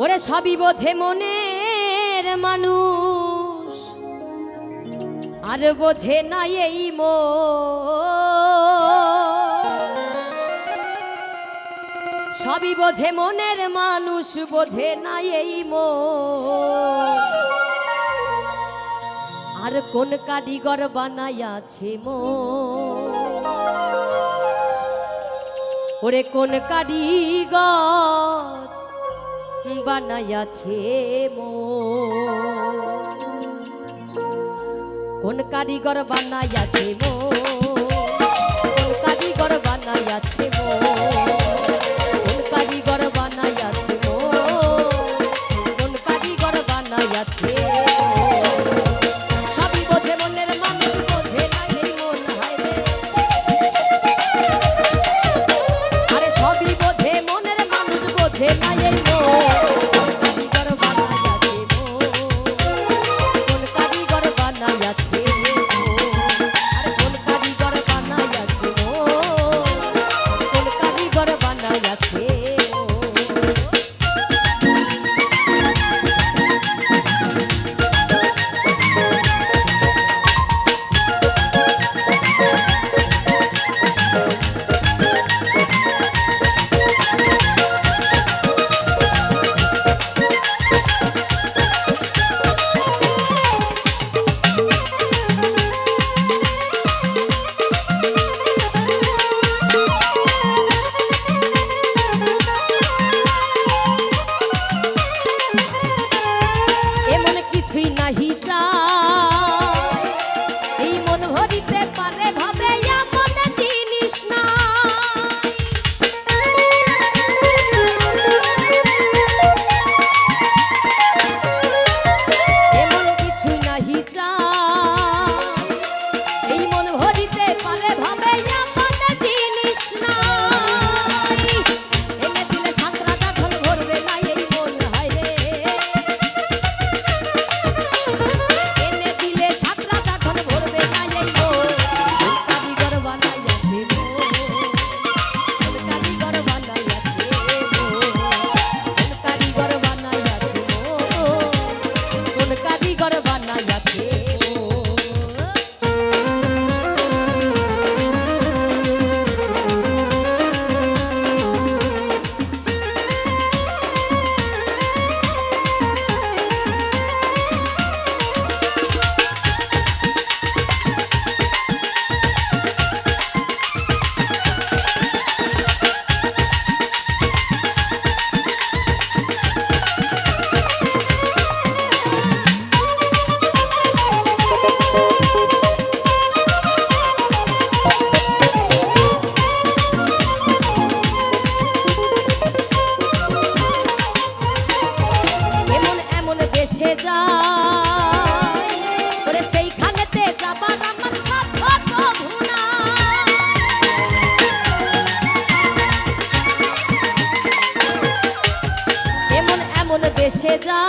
ওরে সবই বোঝে মনের মানুষ। আর বোঝে না এই মো সবই বোঝে মনের মানুষ, বোঝে না এই মো আর কোন কারিগর বানাইয়াছে মো ওরে কোন কারিগর বানাইয়াছে কোন কারিগর বানাইয়াছে মো। কোন কারিগর বানাইয়াছে মো। হইতে পারে ভাই। দেশে যা